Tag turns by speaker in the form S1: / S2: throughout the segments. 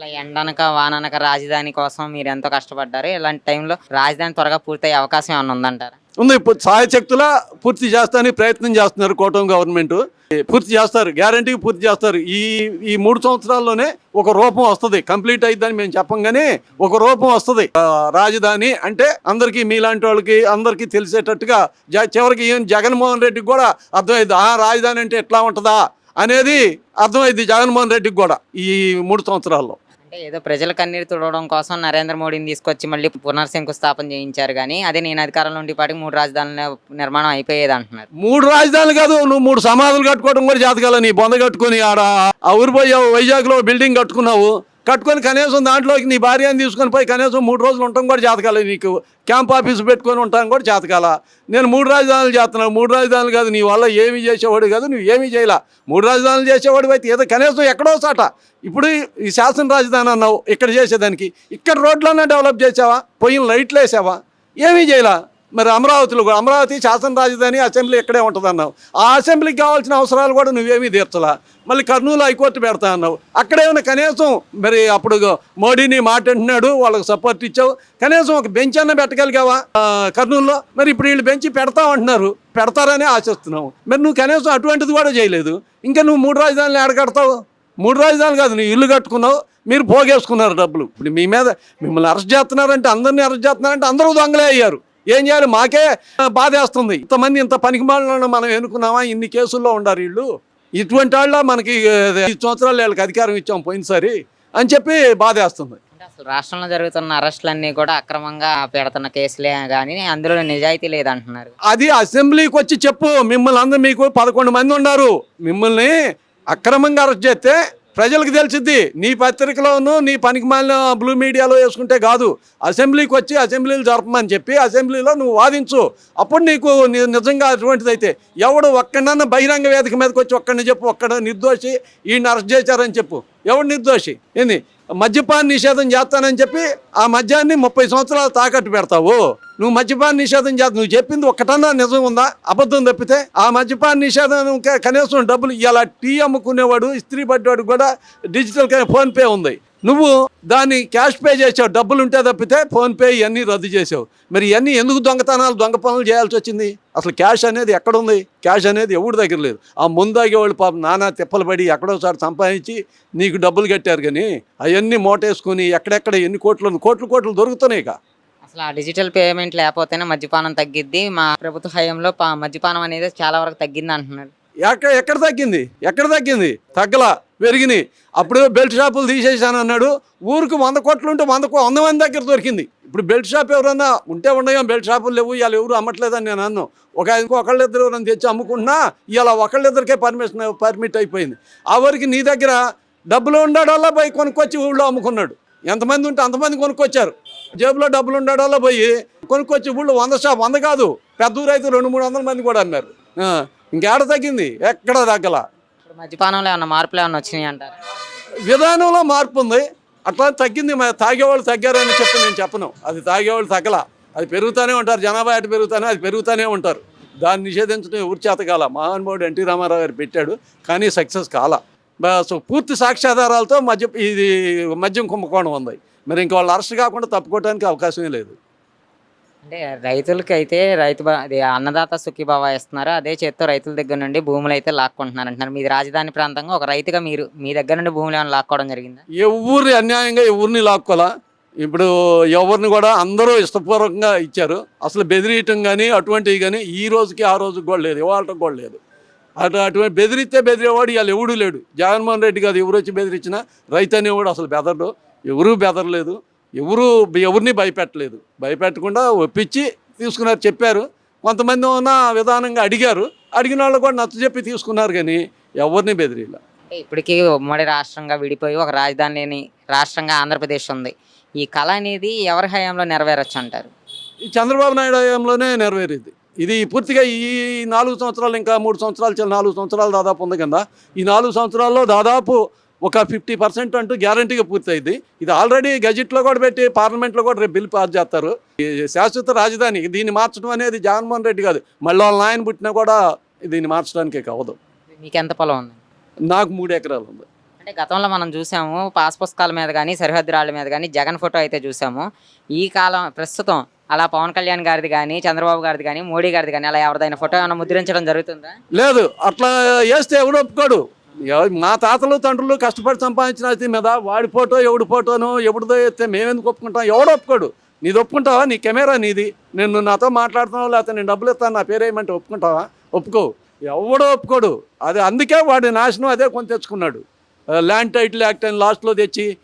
S1: అసలు ఎండనక వాననక రాజధాని కోసం మీరు ఎంతో కష్టపడ్డారు. ఇలాంటి టైంలో రాజధాని త్వరగా పూర్తయ్యే అవకాశం ఏమైనా ఉందంటారా?
S2: ఉంది. ఇప్పుడు సాయశక్తుల పూర్తి చేస్తానికి ప్రయత్నం చేస్తున్నారు కోటం గవర్నమెంట్. పూర్తి చేస్తారు. గ్యారంటీ పూర్తి చేస్తారు. ఈ ఈ మూడు సంవత్సరాల్లోనే ఒక రూపం వస్తుంది. కంప్లీట్ అయిద్దని మేము చెప్పం కానీ ఒక రూపం వస్తుంది. రాజధాని అంటే అందరికీ మీలాంటి వాళ్ళకి అందరికీ తెలిసేటట్టుగా జ- చివరికి ఏం జగన్మోహన్ రెడ్డికి కూడా అర్థమైంది ఆ రాజధాని అంటే ఎట్లా ఉంటుందా? అనేది అర్థమైంది జగన్మోహన్ రెడ్డికి కూడా ఈ మూడు సంవత్సరాల్లో.
S1: అంటే ఏదో ప్రజల కన్నీరు తుడవడం కోసం నరేంద్ర మోడీని తీసుకొచ్చి మళ్ళీ పునర్శంకుస్థాపన చేయించారు కానీ అదే నేను అధికారంలో ఉండి మూడు రాజధానుల నిర్మాణం అయిపోయేది అంటున్నారు.
S2: మూడు రాజధానులు కాదు నువ్వు మూడు సమాధులు కట్టుకోవడం కూడా జాతకాల నీ బొంద కట్టుకొని ఆడ ఆ ఊరు వైజాగ్లో బిల్డింగ్ కట్టుకున్నావు. కట్టుకొని కనీసం దాంట్లోకి నీ భార్యని తీసుకొని పోయి కనీసం మూడు రోజులు ఉండటం కూడా జాతకాల. నీకు క్యాంప్ ఆఫీస్ పెట్టుకొని ఉంటాం కూడా జాతకాల. నేను మూడు రాజధానులు చేస్తున్నాను. మూడు రాజధానులు కాదు నీ వల్ల ఏమీ చేసేవాడు కాదు నువ్వు ఏమీ చేయలా. మూడు రాజధానులు చేసేవాడు అయితే ఏదో కనీసం ఎక్కడో సాట. ఇప్పుడు ఈ శాసన రాజధాని అన్నావు ఇక్కడ చేసేదానికి. ఇక్కడ రోడ్లన్నా డెవలప్ చేసావా? పోయిన లైట్లు వేసావా? ఏమీ చేయలా. మరి అమరావతిలో కూడా అమరావతి శాసన రాజధాని అసెంబ్లీ ఇక్కడే ఉంటుంది అన్నావు ఆ అసెంబ్లీకి కావాల్సిన అవసరాలు కూడా నువ్వేమీ తీర్చలా. మళ్ళీ కర్నూలు హైకోర్టు పెడతా అన్నావు. అక్కడేమైనా కనీసం మరి అప్పుడు మోడీని మాట అంటున్నాడు వాళ్ళకి సపోర్ట్ ఇచ్చావు. కనీసం ఒక బెంచ్ అన్న పెట్టగలిగావా? కర్నూలులో? మరి ఇప్పుడు వీళ్ళు బెంచ్ పెడతా అంటున్నారు. పెడతారని ఆశిస్తున్నావు. మరి నువ్వు కనీసం అటువంటిది కూడా చేయలేదు. ఇంకా నువ్వు మూడు రాజధానులు ఎడగడతావు మూడు రాజధానులు కాదు నువ్వు ఇల్లు కట్టుకున్నావు. మీరు పోగేసుకున్నారు డబ్బులు. ఇప్పుడు మీ మీద మిమ్మల్ని అరెస్ట్ చేస్తున్నారంటే అందరినీ అరెస్ట్ చేస్తున్నారంటే అందరూ దొంగలే అయ్యారు. ఏం చేయాలి? మాకే బాధేస్తుంది. ఇంతమంది ఇంత పనికి మనం ఎన్నుకున్నామా? ఇన్ని కేసుల్లో ఉండారు వీళ్ళు. ఇటువంటి వాళ్ళ మనకి ఐదు సంవత్సరాలు వీళ్ళకి అధికారం ఇచ్చాం పోయినసారి అని చెప్పి బాధేస్తుంది.
S1: అసలు రాష్ట్రంలో జరుగుతున్న అరెస్టులన్నీ కూడా అక్రమంగా పెడుతున్న కేసులే కానీ అందులో నిజాయితీ లేదంటున్నారు.
S2: అది అసెంబ్లీకి వచ్చి చెప్పు. మిమ్మల్ని అందరూ మీకు పదకొండు మంది ఉన్నారు. మిమ్మల్ని అక్రమంగా అరెస్ట్ చేస్తే ప్రజలకు తెలిసిద్ది నీ పత్రికలోను నీ పనికి మాలిన బ్లూ మీడియాలో వేసుకుంటే కాదు. అసెంబ్లీకి వచ్చి అసెంబ్లీలు జరపమని చెప్పి అసెంబ్లీలో నువ్వు వాదించు. అప్పుడు నీకు నిజంగా అటువంటిది అయితే ఎవడు ఒక్కడన్నా బహిరంగ వేదిక మీదకి వచ్చి ఒక్కడిని చెప్పు ఒక్కడ నిర్దోషి ఈయన అరెస్ట్ చేశారని చెప్పు. ఎవడు నిర్దోషి? ఏంది? మద్యపాన నిషేధం చేస్తానని చెప్పి ఆ మద్యాన్ని ముప్పై సంవత్సరాలు తాకట్టు పెడతావు. నువ్వు మద్యపాన నిషేధం చేస్తా నువ్వు చెప్పింది ఒక్కటన్నా నిజం ఉందా? అబద్ధం తప్పితే ఆ మద్యపాన నిషేధం కనీసం డబ్బులు ఇలా టీ అమ్ముకునేవాడు ఇస్త్రీ పడ్డవాడు కూడా డిజిటల్ ఫోన్పే ఉంది. నువ్వు దాన్ని క్యాష్ పే చేసావు. డబ్బులు ఉంటే తప్పితే ఫోన్పే ఇవన్నీ రద్దు చేసావు. మరి ఇవన్నీ ఎందుకు దొంగతనాలు దొంగ పనులు చేయాల్సి వచ్చింది? అసలు క్యాష్ అనేది ఎక్కడ ఉంది? క్యాష్ అనేది ఎవరి దగ్గర లేదు. ఆ ముందాగేవాళ్ళు పాపం నానా తిప్పలు పడి ఎక్కడోసారి సంపాదించి నీకు డబ్బులు కట్టారు కానీ అవన్నీ మూటేసుకుని ఎక్కడెక్కడ ఎన్ని కోట్లు కోట్లు కోట్లు దొరుకుతున్నాయి
S1: అసలు ఆ డిజిటల్ పేమెంట్ లేకపోతేనే మద్యపానం తగ్గిద్ది. మా ప్రభుత్వ హయాంలో పా- మద్యపానం అనేది చాలా వరకు తగ్గింది అంటున్నారు.
S2: ఎక్కడ ఎక్కడ తగ్గింది? ఎక్కడ తగ్గింది? తగ్గలా పెరిగినాయి. అప్పుడు బెల్ట్ షాపులు తీసేసాను అన్నాడు. ఊరికి వంద కోట్లు ఉంటే వంద కో- వంద మంది దగ్గర దొరికింది. ఇప్పుడు బెల్ట్ షాప్ ఎవరన్నా ఉంటే ఉన్నాయో బెల్ట్ షాపులు లేవు? ఇవాళ ఎవరు అమ్మట్లేదని నేను అన్నాను. ఒక ఇంకో ఒకళ్ళిద్దరు ఎవరైనా తెచ్చి అమ్ముకున్నా ఇవాళ ఒకళ్ళిద్దరికే పర్మిషన్ పర్మిట్ అయిపోయింది. ఆ వరకు నీ దగ్గర డబ్బులు ఉండడల్లా పోయి కొనుక్కొచ్చి ఊళ్ళో అమ్ముకున్నాడు. ఎంతమంది ఉంటే అంతమంది కొనుక్కొచ్చారు. జేబులో డబ్బులు ఉండడాల్లో పోయి కొనుక్కొచ్చి ఊళ్ళో వంద షాప్ వంద కాదు పెద్ద ఊరు అయితే రెండు మూడు వందల మంది కూడా అన్నారు. ఇంకేడ తగ్గింది? ఎక్కడ తగ్గల?
S1: మద్యపానంలో ఏమన్నా మార్పులు ఏమన్నా వచ్చినాయి అంటారు?
S2: విధానంలో మార్పు ఉంది. అట్లా తగ్గింది తాగేవాళ్ళు తగ్గారని చెప్పి నేను చెప్పను. అది తాగేవాళ్ళు తగ్గల. అది పెరుగుతూనే ఉంటారు. జనాభా అటు పెరుగుతానే అది పెరుగుతూనే ఉంటారు. దాన్ని నిషేధించడం ఎవరి చేత కాల? మహానుభావుడు ఎన్టీ రామారావు గారు పెట్టాడు. కానీ సక్సెస్ కాల. సో పూర్తి సాక్ష్యాధారాలతో మద్య ఇది మద్యం కుంభకోణం ఉంది. మరి ఇంకా వాళ్ళు అరెస్ట్ కాకుండా తప్పుకోవడానికి అవకాశమే లేదు.
S1: అంటే రైతులకి అయితే రైతు అది అన్నదాత సుఖీభావ ఇస్తున్నారు అదే చేత్తో రైతుల దగ్గర నుండి భూములు అయితే లాక్కుంటున్నారు అంటున్నారు. మీది రాజధాని ప్రాంతంగా ఒక రైతుగా మీరు మీ దగ్గర నుండి భూములు ఏమైనా లాక్కోవడం జరిగిందా?
S2: ఎవరిని అన్యాయంగా ఎవరిని లాక్కోలా? ఇప్పుడు ఎవరిని కూడా అందరూ ఇష్టపూర్వకంగా ఇచ్చారు. అసలు బెదిరియటం కానీ అటువంటివి కానీ ఈ రోజుకి ఆ రోజుకి కూడా లేదు. ఇవాళకి కూడా లేదు. అటు అటువంటి బెదిరిస్తే బెదిరేవాడు ఇవాళ ఎవడూ లేడు. జగన్మోహన్ రెడ్డి కాదు ఎవరు వచ్చి బెదిరించినా రైతు అనేవాడు అసలు బెదరడు. ఎవరూ బెదరలేదు. ఎవరు ఎవరిని భయపెట్టలేదు. భయపెట్టకుండా ఒప్పించి తీసుకున్నారు చెప్పారు. కొంతమంది ఉన్న విధానంగా అడిగారు. అడిగిన వాళ్ళు కూడా నచ్చ చెప్పి తీసుకున్నారు కానీ ఎవరిని బెదిరిలా?
S1: ఇప్పటికీ ఉమ్మడి రాష్ట్రంగా విడిపోయి ఒక రాజధాని లేని రాష్ట్రంగా ఆంధ్రప్రదేశ్ ఉంది. ఈ కళ అనేది ఎవరి హయాంలో నెరవేరొచ్చు అంటారు?
S2: ఈ చంద్రబాబు నాయుడు హయాంలోనే నెరవేరింది. ఇది పూర్తిగా ఈ నాలుగు సంవత్సరాలు ఇంకా మూడు సంవత్సరాలు చాలా నాలుగు సంవత్సరాలు దాదాపు ఉంది కదా. ఈ నాలుగు సంవత్సరాల్లో దాదాపు ఒక ఫిఫ్టీ పర్సెంట్ అంటూ గ్యారంటీగా పూర్తయింది. ఇది ఆల్రెడీ గజెట్లో కూడా పెట్టి పార్లమెంట్లో కూడా రేపు బిల్ పాస్ చేస్తారు. ఈ శాశ్వత రాజధాని దీన్ని మార్చడం అనేది జగన్మోహన్ రెడ్డి కాదు. మళ్ళీ వాళ్ళ నాయన పుట్టినా కూడా దీన్ని మార్చడానికి అవ్వదు
S1: మీకు ఎంత పొలం ఉంది?
S2: నాకు మూడు ఎకరాలు ఉంది.
S1: అంటే గతంలో మనం చూసాము పాస్ పుస్తకాల మీద కానీ సరిహద్దు రాళ్ళ మీద కానీ జగన్ ఫోటో అయితే చూసాము. ఈ కాలం ప్రస్తుతం అలా పవన్ కళ్యాణ్ గారిది కానీ చంద్రబాబు గారిది కానీ మోడీ గారిది కానీ అలా ఎవరిదైనా ఫోటో ఏమైనా ముద్రించడం జరుగుతుందా?
S2: లేదు అట్లా వేస్తే ఎవడు ఒప్పుకోడు. మా తాతలు తండ్రులు కష్టపడి సంపాదించిన మీద వాడి ఫోటో ఎవడి ఫోటోను ఎవడిదో ఎత్తే మేమెందుకు ఒప్పుకుంటాం? ఎవడు ఒప్పుకోడు. నీది ఒప్పుకుంటావా? నీ కెమెరా నీది. నేను నాతో మాట్లాడుతున్నావు? లేకపోతే నేను డబ్బులు ఇస్తాను నా పేరు ఏమంటే ఒప్పుకుంటావా? ఒప్పుకోవు. ఎవడో ఒప్పుకోడు. అది అందుకే వాడి నాశనం అదే కొని తెచ్చుకున్నాడు. ల్యాండ్ టైటిల్ యాక్ట్ అని లాస్ట్లో తెచ్చి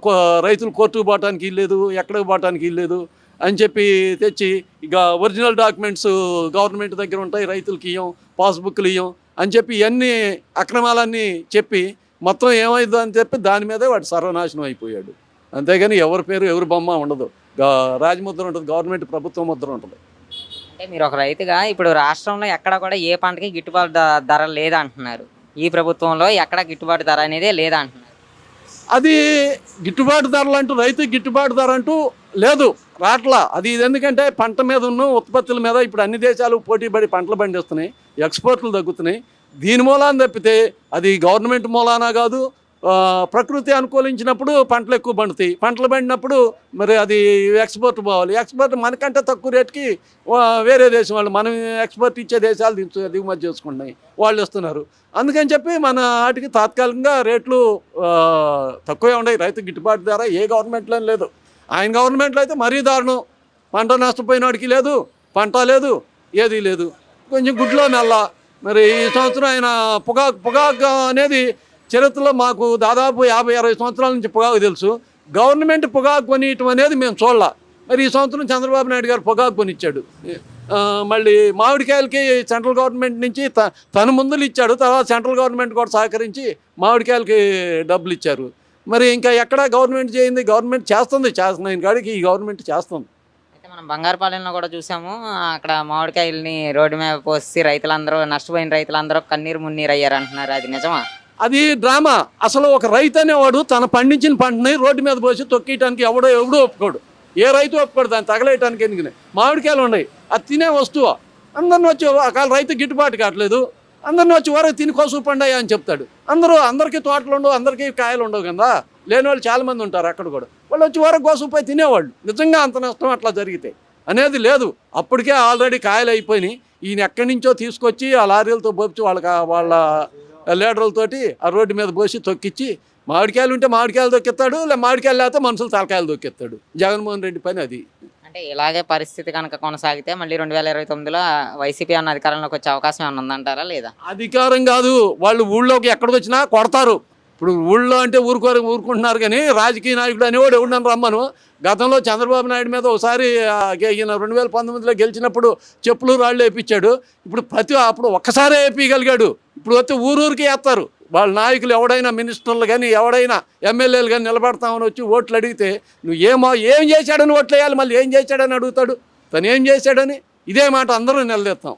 S2: కో- రైతులు కోర్టుకు పోవటానికి లేదు ఎక్కడికి పోవటానికి లేదు అని చెప్పి తెచ్చి ఇక ఒరిజినల్ డాక్యుమెంట్స్ గవర్నమెంట్ దగ్గర ఉంటాయి రైతులకి ఇయ్యం పాస్బుక్లు ఇయ్యం అని చెప్పి ఇవన్నీ అక్రమాలన్నీ చెప్పి మొత్తం ఏమైందో అని చెప్పి దాని మీదే వాడు సర్వనాశనం అయిపోయాడు. అంతేగాని ఎవరి పేరు ఎవరి బొమ్మ ఉండదు. రాజముద్ర ఉంటుంది గవర్నమెంట్ ప్రభుత్వ ముద్ర ఉంటుంది.
S1: అంటే మీరు ఒక రైతుగా ఇప్పుడు రాష్ట్రంలో ఎక్కడ కూడా ఏ పంటకి గిట్టుబాటు ధర లేదంటున్నారు. ఈ ప్రభుత్వంలో ఎక్కడ గిట్టుబాటు ధర అనేది లేదంటున్నారు.
S2: అది గిట్టుబాటు ధరలు అంటూ రైతు గిట్టుబాటు ధర అంటూ లేదు. రాట్లా. అది ఇది ఎందుకంటే పంట మీద ఉన్న ఉత్పత్తుల మీద ఇప్పుడు అన్ని దేశాలు పోటీ పడి పంటలు పండిస్తున్నాయి ఎక్స్పోర్ట్లు తగ్గుతున్నాయి. దీని మూలాన తప్పితే అది గవర్నమెంట్ మూలాన కాదు ప్రకృతి అనుకూలించినప్పుడు పంటలు ఎక్కువ పండుతాయి. పంటలు పండినప్పుడు మరి అది ఎక్స్పోర్ట్ పోవాలి. ఎక్స్పోర్ట్ మనకంటే తక్కువ రేటుకి వేరే దేశం వాళ్ళు మనం ఎక్స్పోర్ట్ ఇచ్చే దేశాలు దించు దిగుమతి చేసుకుంటున్నాయి. వాళ్ళు ఇస్తున్నారు అందుకని చెప్పి మన వాటికి తాత్కాలికంగా రేట్లు తక్కువే ఉన్నాయి. రైతు గిట్టుబాటు ధర ఏ గవర్నమెంట్లో లేదు. ఆయన గవర్నమెంట్లో అయితే మరీ దారుణం. పంట నష్టపోయిన వాడికి లేదు పంట లేదు ఏది లేదు. కొంచెం గుడ్లో మెల్ల మరి ఈ సంవత్సరం ఆయన పొగాకు పొగాకు అనేది చరిత్రలో మాకు దాదాపు యాభై అరవై సంవత్సరాల నుంచి పొగాకు తెలుసు. గవర్నమెంట్ పొగాకు కొనియటం అనేది మేము చూడాల. మరి ఈ సంవత్సరం చంద్రబాబు నాయుడు గారు పొగాకు కొనిచ్చాడు. మళ్ళీ మామిడికాయలకి సెంట్రల్ గవర్నమెంట్ నుంచి త- తను ముందులు ఇచ్చాడు. తర్వాత సెంట్రల్ గవర్నమెంట్ కూడా సహకరించి మామిడికాయలకి డబ్బులు ఇచ్చారు. మరి ఇంకా ఎక్కడ గవర్నమెంట్ చేయింది? గవర్నమెంట్ చేస్తుంది. చేస్తున్నాయి కాడికి ఈ గవర్నమెంట్ చేస్తుంది.
S1: అయితే మనం బంగారుపాలెంలో కూడా చూసాము. అక్కడ మామిడికాయల్ని రోడ్డు మీద పోసి రైతులందరూ నష్టపోయిన రైతులందరూ కన్నీరు మున్నీరు అయ్యారు అంటున్నారు అది నిజమా?
S2: అది డ్రామా. అసలు ఒక రైతు అనేవాడు తన పండించిన పంటని రోడ్డు మీద పోసి తొక్కేయటానికి ఎవడో ఎవడో ఒప్పుకోడు. ఏ రైతు ఒప్పుకోడు దాన్ని తగలేయటానికి ఎందుకని మామిడికాయలు ఉన్నాయి. అది తినే వస్తువు. అందరిని వచ్చి ఒకవేళ రైతు గిట్టుబాటు కావట్లేదు అందరిని వచ్చి వరకు తిని కోసు పండాయి అని చెప్తాడు. అందరూ అందరికీ తోటలు ఉండవు అందరికీ కాయలు ఉండవు కదా. లేని వాళ్ళు చాలా మంది ఉంటారు అక్కడ కూడా. వాళ్ళు వచ్చి వరకు కోసుకుపోయి తినేవాళ్ళు. నిజంగా అంత నష్టం అట్లా జరిగితే. అనేది లేదు. అప్పటికే ఆల్రెడీ కాయలు అయిపోయినాయి. ఈయన ఎక్కడి నుంచో తీసుకొచ్చి ఆ లారీలతో పోపించి వాళ్ళకి వాళ్ళ లీడర్లతోటి ఆ రోడ్డు మీద పోసి తొక్కిచ్చి మామిడికాయలు ఉంటే మామిడికాయలు తొక్కిస్తాడు లే మామిడికాయలు లేకపోతే మనుషులు తలకాయలు తొక్కిస్తాడు. జగన్మోహన్ రెడ్డి పని అది.
S1: అంటే ఇలాగే పరిస్థితి కనుక కొనసాగితే మళ్ళీ రెండు వేల ఇరవై తొమ్మిదిలో వైసీపీ అన్న అధికారంలోకి వచ్చే అవకాశం ఏమైనా ఉందంటారా లేదా?
S2: అధికారం కాదు. వాళ్ళు ఊళ్ళోకి ఎక్కడికి వచ్చినా కొడతారు. ఇప్పుడు ఊళ్ళో అంటే ఊరుకోరు ఊరుకుంటున్నారు కానీ రాజకీయ నాయకుడు అనేవాడు ఎవడని రమ్మను. గతంలో చంద్రబాబు నాయుడు మీద ఒకసారి ఈయన రెండు వేల పంతొమ్మిదిలో గెలిచినప్పుడు చెప్పులు రాళ్ళు వేయించాడు ఇప్పుడు ప్రతి అప్పుడు ఒక్కసారే వేయగలిగాడు ఇప్పుడు వస్తే ఊరూరికి వేస్తారు. వాళ్ళ నాయకులు ఎవడైనా మినిస్టర్లు కానీ ఎవడైనా ఎమ్మెల్యేలు కానీ నిలబడతామని వచ్చి ఓట్లు అడిగితే నువ్వు ఏమో ఏం చేశాడని ఓట్లు వేయాలి మళ్ళీ ఏం చేశాడని అడుగుతాడు. తను ఏం చేశాడని ఇదే మాట అందరూ నిలదీస్తాం.